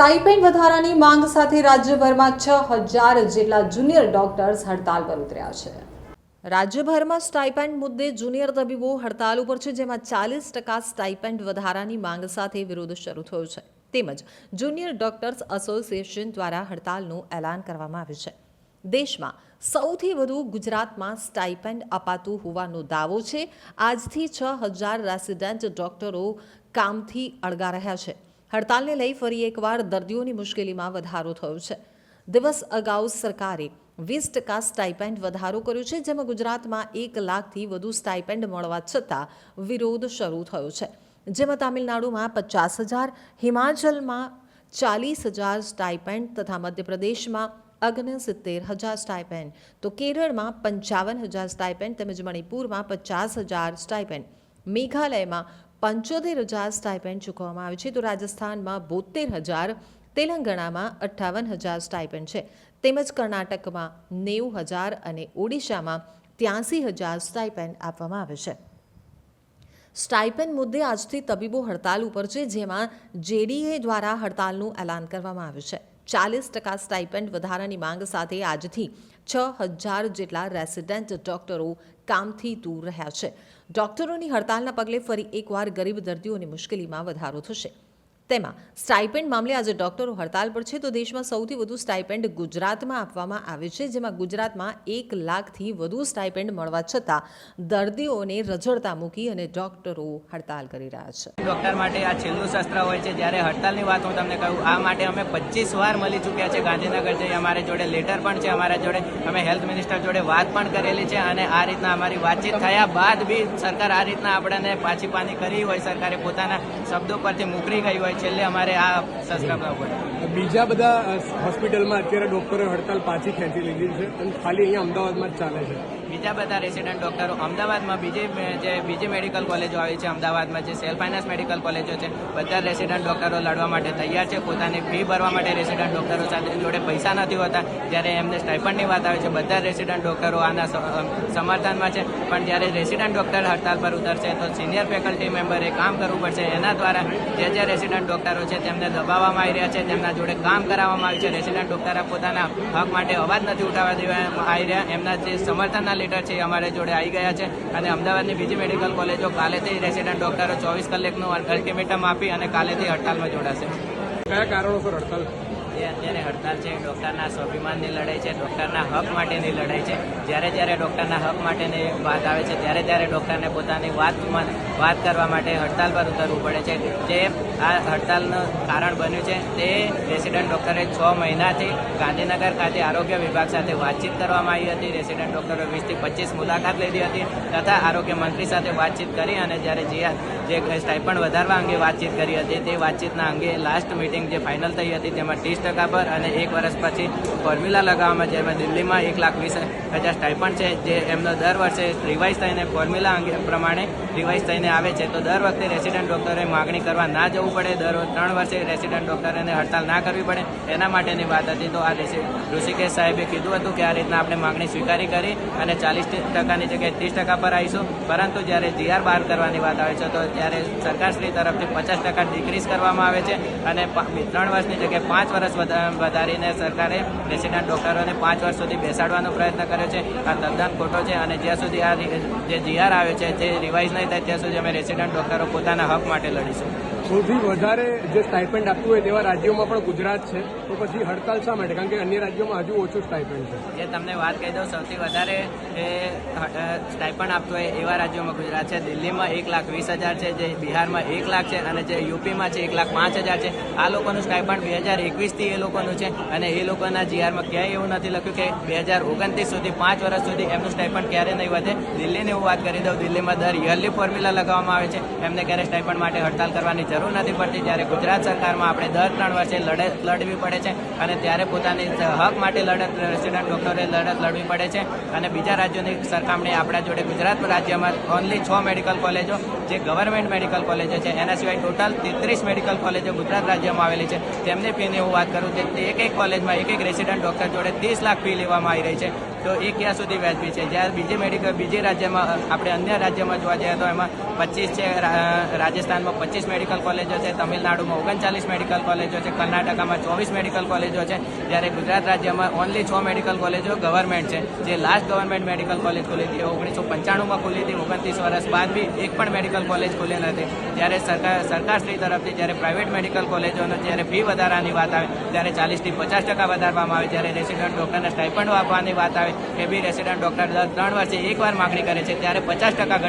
Stipend વધારાની માંગ સાથે રાજ્યભરમાં છ હજાર જેટલા જુનિયર ડોક્ટર્સ હડતાલ પર ઉતર્યા છે. રાજ્યભરમાં સ્ટાઇપેન્ડ મુદ્દે જુનિયર તબીબો હડતાલ ઉપર છે, જેમાં ચાલીસ ટકા સ્ટાઇપેન્ડ વધારાની માંગ સાથે વિરોધ શરૂ થયો છે. તેમજ જુનિયર ડોક્ટર્સ એસોસિએશન દ્વારા હડતાલનું એલાન કરવામાં આવ્યું છે. દેશમાં સૌથી વધુ ગુજરાતમાં સ્ટાઇપેન્ડ અપાતું હોવાનો દાવો છે. આજથી છ હજાર રેસિડેન્ટ ડોક્ટરો કામથી અળગા રહ્યા છે. હડતાલને લઈ ફરી એકવાર દર્દીઓની મુશ્કેલીમાં વધારો થયો છે. દિવસ અગાઉ સરકારે વીસ ટકા સ્ટાઇપેન્ડ વધારો કર્યો છે, જેમાં ગુજરાતમાં એક લાખથી વધુ સ્ટાઇપેન્ડ મળવા છતાં વિરોધ શરૂ થયો છે. જેમાં તામિલનાડુમાં પચાસ હજાર, હિમાચલમાં ચાલીસ હજાર સ્ટાઇપેન્ડ તથા મધ્યપ્રદેશમાં ઓગણસિત્તેર હજાર સ્ટાઇપેન્ડ. તો કેરળમાં પંચાવન હજાર સ્ટાઇપેન્ડ, તેમજ મણિપુરમાં પચાસ હજાર સ્ટાઇપેન્ડ. મેઘાલયમાં પંચોતેર હજાર સ્ટાઇપેન્ડ ચૂકવવામાં આવે છે. તો રાજસ્થાનમાં બોતેર હજાર, તેલંગાણામાં અઠ્ઠાવન હજાર સ્ટાઇપેન્ડ છે. તેમજ કર્ણાટકમાં નેવું હજાર અને ઓડિશામાં ત્યાંસી હજાર સ્ટાઇપેન્ડ આપવામાં આવે છે. સ્ટાઇપેન્ડ મુદ્દે આજથી તબીબો હડતાલ ઉપર છે, જેમાં જેડીએ દ્વારા હડતાલનું એલાન કરવામાં આવ્યું છે. ચાલીસ ટકા સ્ટાઇપેન્ડ વધારાની માંગ સાથે આજથી છ હજાર જેટલા રેસિડેન્ટ ડોક્ટરો કામથી દૂર રહ્યા છે. ડોક્ટરોની હડતાલના પગલે ફરી એકવાર ગરીબ દર્દીઓની મુશ્કેલીમાં વધારો થશે. તેમાં સ્ટાઇપેન્ડ મામલે આજે ડોક્ટરો હડતાલ પર છે. તો દેશમાં સૌથી વધુ સ્ટાઇપેન્ડ ગુજરાતમાં આપવામાં આવે છે, જેમાં ગુજરાતમાં એક લાખથી વધુ સ્ટાઇપેન્ડ મળવા છતાં દર્દીઓને રજળતા મૂકી અને ડોક્ટરો હડતાલ કરી રહ્યા છે. ડૉક્ટર માટે આ છેલ્લું શસ્ત્ર હોય છે. જ્યારે હડતાલની વાત હું તમને કહું, આ માટે અમે પચીસ વાર મળી ચૂક્યા છે ગાંધીનગર જઈ. અમારી જોડે લેટર પણ છે, અમારા જોડે અમે હેલ્થ મિનિસ્ટર જોડે વાત પણ કરેલી છે અને આ રીતના અમારી વાતચીત થયા બાદ બી સરકાર આ રીતના આપણને પાછી પાની કરી હોય, સરકારે પોતાના શબ્દો પરથી મોકલી ગઈ હોય છેલ્લે અમારે આ પડે બીજા બધા હોસ્પિટલમાં અત્યારે ડોક્ટરોએ હડતાલ પાછી ખેંચી લીધી છે અને ખાલી અહીંયા અમદાવાદમાં જ ચાલે છે. બીજા બધા રેસિડન્ટ ડોક્ટરો અમદાવાદમાં બીજી, જે બીજી મેડિકલ કોલેજો આવી છે, અમદાવાદમાં જે સેલ્ફ ફાઇનાન્સ મેડિકલ કોલેજો છે, બધા રેસિડન્ટ ડોક્ટરો લડવા માટે તૈયાર છે, પોતાની ફી ભરવા માટે રેસિડન્ટ ડોક્ટરો સાથે જોડે પૈસા નથી હોતા, જ્યારે એમને સ્ટાઇપન્ડની વાત આવે છે, બધા રેસિડન્ટ ડોક્ટરો આના સમર્થનમાં છે, પણ જ્યારે રેસિડન્ટ ડોક્ટર હડતાલ પર ઉતરશે, તો સિનિયર ફેકલ્ટી મેમ્બરે કામ કરવું પડશે, એના દ્વારા જે જે રેસિડન્ટ ડોક્ટરો છે, તેમને દબાવવામાં આવી રહ્યા છે, તેમના જોડે કામ કરાવવામાં આવ્યું છે રેસિડન્ટ ડોક્ટર પોતાના હક માટે અવાજ નથી ઉઠાવવા દેવામાં આવી રહ્યા, એમના જે સમર્થનના લેટર છે અમારે જોડે આવી ગયા છે અને અમદાવાદની બીજી મેડિકલ કોલેજો કાલેથી રેસિડન્ટ ડોક્ટરો ચોવીસ કલાકનું અલ્ટિમેટમ આપી અને કાલેથી હડતાલમાં જોડાશે. કયા કારણોસર હડતાલ? જે અત્યારે હડતાલ છે, ડૉક્ટરના સ્વાભિમાનની લડાઈ છે, ડૉક્ટરના હક માટેની લડાઈ છે. જ્યારે જ્યારે ડૉક્ટરના હક માટેની વાત આવે છે, ત્યારે ત્યારે ડૉક્ટરને પોતાની વાત વાત કરવા માટે હડતાલ પર ઉતરવું પડે છે. જે આ હડતાલનું કારણ બન્યું છે, તે રેસિડન્ટ ડૉક્ટરે છ મહિનાથી ગાંધીનગર ખાતે આરોગ્ય વિભાગ સાથે વાતચીત કરવામાં આવી હતી. રેસિડન્ટ ડૉક્ટરો વીસથી પચીસ મુલાકાત લીધી હતી તથા આરોગ્ય મંત્રી સાથે વાતચીત કરી અને જ્યારે જે જે સ્ટાઇપન્ડ વધારવા અંગે વાતચીત કરી હતી, તે વાતચીતના અંગે લાસ્ટ મિટિંગ જે ફાઇનલ થઈ હતી, તેમાં ત્રીસ ટકા પર અને એક વર્ષ પછી ફોર્મ્યુલા લગાવવામાં જેમાં દિલ્હીમાં એક લાખ વીસ હજાર સ્ટાઇપન્ડ છે, જે એમનો દર વર્ષે રિવાઇઝ થઈને ફોર્મ્યુલા અંગે પ્રમાણે રિવાઇઝ થઈને આવે છે. તો દર વખતે રેસિડન્ટ ડૉક્ટરે માગણી કરવા ના જવું પડે. દર ત્રણ વર્ષે રેસિડન્ટ ડૉક્ટરોને હડતાલ ના કરવી પડે. એના માટેની વાત હતી. તો આ ઋષિકેશ સાહેબે કીધું હતું કે આ રીતના આપણે માગણી સ્વીકારી કરી અને ચાલીસ ટકાની જગ્યાએ ત્રીસ ટકા પર આવીશું. પરંતુ જ્યારે જીઆર બહાર કરવાની વાત આવે છે, તો ત્યારે સરકારશ્રી તરફથી પચાસ ટકા ડિક્રીઝ કરવામાં આવે છે અને ત્રણ વર્ષની જગ્યાએ પાંચ વર્ષ વધા- વધારીને સરકારે રેસિડન્ટ ડોક્ટરોને પાંચ વર્ષ સુધી બેસાડવાનો પ્રયત્ન કર્યો છે. આ તદ્દન ખોટો છે અને જ્યાં સુધી આ જે જીઆર આવે છે, જે રિવાઇઝ નહીં થાય, ત્યાં સુધી અમે રેસિડન્ટ ડોક્ટરો પોતાના હક માટે લડીશું. સૌથી વધારે જે સ્ટાઇપેન્ડ આપતું હોય તેવા રાજ્યોમાં પણ ગુજરાત છે. તો પછી હડતાલ શા માટે? કારણ કે અન્ય રાજ્યોમાં હજુ ઓછું સ્ટાઇપેન્ડ છે. જે તમને વાત કહી દઉં, સૌથી વધારે એ સ્ટાઇપન્ડ આપતું હોય એવા રાજ્યોમાં ગુજરાત છે. દિલ્હીમાં એક લાખ વીસ હજાર છે, જે બિહારમાં એક લાખ છે અને જે યુપીમાં છે એક લાખ પાંચ હજાર છે. આ લોકોનું સ્ટાઇપન્ડ બે હજાર એકવીસથી એ લોકોનું છે અને એ લોકોના જીઆરમાં ક્યાંય એવું નથી લખ્યું કે બે હજાર ઓગણત્રીસ સુધી, પાંચ વર્ષ સુધી એમનું સ્ટાઇપન્ડ ક્યારે નહીં વધે. દિલ્હીની હું વાત કરી દઉં, દિલ્હીમાં દર યરલી ફોર્મ્યુલા લગાવવામાં આવે છે. એમને ક્યારે સ્ટાઇપન્ડ માટે હડતાલ કરવાની જરૂર નથી પડતી જ્યારે ગુજરાત સરકારમાં આપણે દર ત્રણ વર્ષે લડત લડવી પડે છે અને ત્યારે પોતાની હક માટે લડત રેસિડન્ટ ડોક્ટરે લડત લડવી પડે છે અને બીજા રાજ્યોની સરખામણી આપણા જોડે ગુજરાત રાજ્યમાં ઓનલી છ મેડિકલ કોલેજો જે ગવર્મેન્ટ મેડિકલ કોલેજો છે, એના સિવાય ટોટલ તેત્રીસ મેડિકલ કોલેજો ગુજરાત રાજ્યમાં આવેલી છે. તેમની ફીની હું વાત કરું તો એક એક કોલેજમાં એક એક રેસિડન્ટ ડોક્ટર જોડે ત્રીસ લાખ ફી લેવામાં આવી રહી છે. તો એ ક્યાં સુધી વ્યાજબી છે? જ્યારે બીજી મેડિકલ બીજી રાજ્યમાં આપણે અન્ય રાજ્યમાં જોવા જઈએ તો એમાં પચીસ છે રાજસ્થાનમાં પચીસ મેડિકલ કોલેજો છે, તમિલનાડુમાં ઓગણચાલીસ મેડિકલ કોલેજો છે, કર્ણાટકામાં ચોવીસ મેડિકલ કોલેજો છે, જ્યારે ગુજરાત રાજ્યમાં ઓનલી છ મેડિકલ કોલેજો ગવર્મેન્ટ છે. જે લાસ્ટ ગવર્મેન્ટ મેડિકલ કોલેજ ખુલી હતી ઓગણીસો પંચાણુંમાં ખુલી હતી, ઓગણત્રીસ વર્ષ બાદ બી એક પણ મેડિકલ કોલેજ ખુલી નથી જ્યારે સરકાર, સરકારશ્રી તરફથી જ્યારે પ્રાઇવેટ મેડિકલ કોલેજોનો જ્યારે ફી વધારાની વાત આવે, ત્યારે ચાલીસથી પચાસ ટકા વધારવામાં આવે, જ્યારે રેસિડન્ટ ડોક્ટરને સ્ટાઇપન્ડ આપવાની વાત આવે એ બી રેસિડન્ટ ડોક્ટર દર ત્રણ વર્ષે એકવાર માગણી કરે છે ત્યારે પચાસ ટકા